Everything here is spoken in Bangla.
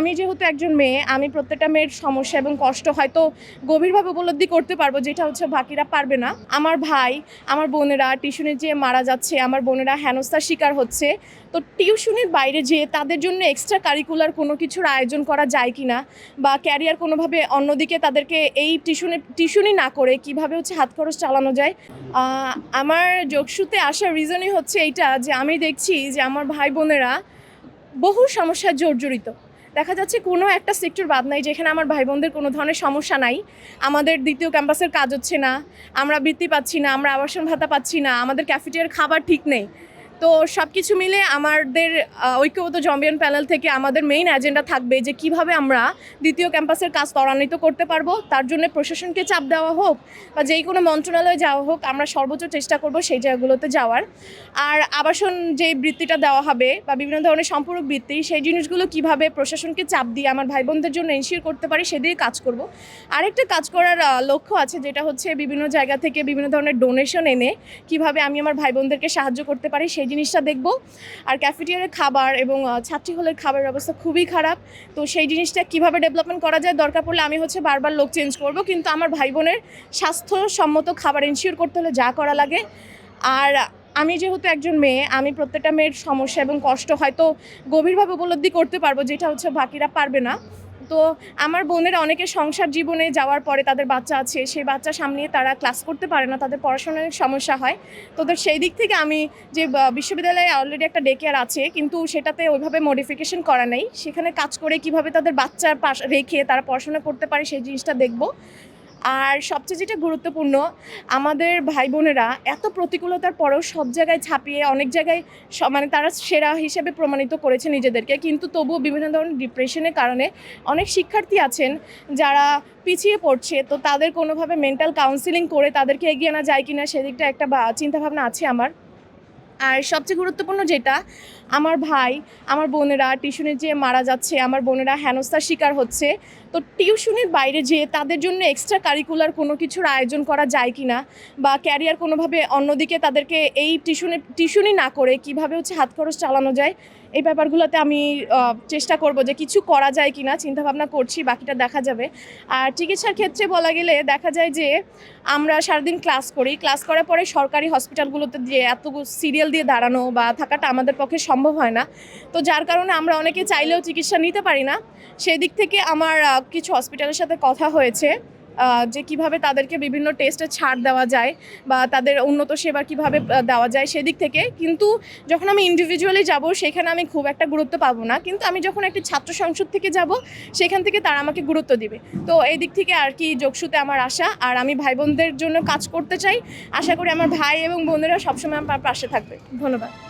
আমি যেহেতু একজন মেয়ে, আমি প্রত্যেকটা মেয়ের সমস্যা এবং কষ্ট হয়তো গভীরভাবে উপলব্ধি করতে পারব, যেটা হচ্ছে বাকিরা পারবে না। আমার ভাই, আমার বোনেরা টিউশনে যেয়ে মারা যাচ্ছে, আমার বোনেরা হেনস্থার শিকার হচ্ছে, তো টিউশনের বাইরে যেয়ে তাদের জন্য এক্সট্রা কারিকুলার কোনো কিছুর আয়োজন করা যায় কি না বা ক্যারিয়ার কোনোভাবে অন্যদিকে তাদেরকে এই টিউশনে, টিউশনই না করে কীভাবে হচ্ছে হাত খরচ চালানো যায়? আমার যোগসূতে আসার রিজনই হচ্ছে এইটা যে আমি দেখছি যে আমার ভাই বোনেরা বহু সমস্যায় জর্জরিত। দেখা যাচ্ছে কোনো একটা সেক্টর বাদ নাই, যেখানে আমার ভাই বোনদের কোনো ধরনের সমস্যা নাই। আমাদের দ্বিতীয় ক্যাম্পাসের কাজ হচ্ছে না, আমরা বৃত্তি পাচ্ছি না, আমরা আবাসন ভাতা পাচ্ছি না, আমাদের ক্যাফেটিয়ার খাবার ঠিক নেই। তো সব কিছু মিলে আমাদের ঐক্যবদ্ধ জম্বিয়ান প্যানেল থেকে আমাদের মেইন এজেন্ডা থাকবে যে কীভাবে আমরা দ্বিতীয় ক্যাম্পাসের কাজ ত্বরান্বিত করতে পারব। তার জন্য প্রশাসনকে চাপ দেওয়া হোক বা যেই কোনো মন্ত্রণালয়ে যাওয়া হোক, আমরা সর্বোচ্চ চেষ্টা করব সেই জায়গাগুলোতে যাওয়ার। আর আবাসন যে বৃত্তিটা দেওয়া হবে বা বিভিন্ন ধরনের সম্পূরক বৃত্তি, সেই জিনিসগুলো কীভাবে প্রশাসনকে চাপ দিয়ে আমার ভাই বোনদের জন্য এনশিওর করতে পারি সেদিকে কাজ করব। আরেকটা কাজ করার লক্ষ্য আছে যেটা হচ্ছে বিভিন্ন জায়গা থেকে বিভিন্ন ধরনের ডোনেশন এনে কীভাবে আমি আমার ভাই বোনদেরকে সাহায্য করতে পারি সেই জিনিসটা দেখব। আর ক্যাফেটেরিয়ার খাবার এবং ছাত্রী হলের খাবারের অবস্থা খুবই খারাপ। তো সেই জিনিসটা কীভাবে ডেভেলপমেন্ট করা যায় দরকার পড়লে আমি হচ্ছে বারবার লোক চেঞ্জ করব। কিন্তু আমার ভাই বোনের স্বাস্থ্যসম্মত খাবার এনশিওর করতে হলে যা করা লাগে। আর আমি যেহেতু একজন মেয়ে, আমি প্রত্যেকটা মেয়ের সমস্যা এবং কষ্ট হয়তো গভীরভাবে উপলব্ধি করতে পারব, যেটা হচ্ছে বাকিরা পারবে না। তো আমার বোনের অনেকে সংসার জীবনে যাওয়ার পরে তাদের বাচ্চা আছে, সেই বাচ্চা সামনে তারা ক্লাস করতে পারে না, তাদের পড়াশোনার সমস্যা হয়। তো সেই দিক থেকে আমি যে বিশ্ববিদ্যালয়ে অলরেডি একটা ডে কেয়ার আছে, কিন্তু সেটাতে ওইভাবে মডিফিকেশন করা নেই। সেখানে কাজ করে কীভাবে তাদের বাচ্চার পাশ, রেখে তারা পড়াশোনা করতে পারে সেই জিনিসটা দেখব। আর সবচেয়ে যেটা গুরুত্বপূর্ণ, আমাদের ভাই বোনেরা এত প্রতিকূলতার পরেও সব জায়গায় ছাপিয়ে অনেক জায়গায় মানে তারা সেরা হিসেবে প্রমাণিত করেছে নিজেদেরকে। কিন্তু তবুও বিভিন্ন ধরনের ডিপ্রেশনের কারণে অনেক শিক্ষার্থী আছেন যারা পিছিয়ে পড়ছে, তো তাদের কোনোভাবে মেন্টাল কাউন্সিলিং করে তাদেরকে এগিয়ে আনা যায় কিনা সেদিকটা একটা চিন্তাভাবনা আছে আমার। আর সবচেয়ে গুরুত্বপূর্ণ যেটা আমার ভাই, আমার বোনেরা টিউশনে যেয়ে মারা যাচ্ছে, আমার বোনেরা হেনস্থার শিকার হচ্ছে। তো টিউশনের বাইরে যেয়ে তাদের জন্য এক্সট্রা কারিকুলার কোনো কিছুর আয়োজন করা যায় কি না বা ক্যারিয়ার কোনোভাবে অন্যদিকে তাদেরকে এই টিউশনে, টিউশনই না করে কীভাবে হচ্ছে হাত খরচ চালানো যায়, এই ব্যাপারগুলোতে আমি চেষ্টা করব যে কিছু করা যায় কি না চিন্তাভাবনা করছি, বাকিটা দেখা যাবে। আর চিকিৎসার ক্ষেত্রে বলা গেলে দেখা যায় যে আমরা সারাদিন ক্লাস করি ক্লাস করার পরে সরকারি হসপিটালগুলোতে যে এত সিরিয়াল দিয়ে দাঁড়ানো বা থাকাটা আমাদের পক্ষে সম্ভব হয় না। তো যার কারণে আমরা অনেকে চাইলেও চিকিৎসা নিতে পারি না। সেই দিক থেকে আমার কিছু হসপিটালের সাথে কথা হয়েছে যে কীভাবে তাদেরকে বিভিন্ন টেস্টে ছাড় দেওয়া যায় বা তাদের উন্নত সেবা কীভাবে দেওয়া যায় সেদিক থেকে। কিন্তু যখন আমি ইন্ডিভিজুয়ালি যাব, সেখানে আমি খুব একটা গুরুত্ব পাবো না। কিন্তু আমি যখন একটি ছাত্র সংসদ থেকে যাব, সেখান থেকে তারা আমাকে গুরুত্ব দিবে। তো এই দিক থেকে আর কি যোগসুতে আমার আশা। আর আমি ভাই বোনদের জন্য কাজ করতে চাই। আশা করি আমার ভাই এবং বোনেরা সবসময় আমার পাশে থাকবে। ধন্যবাদ।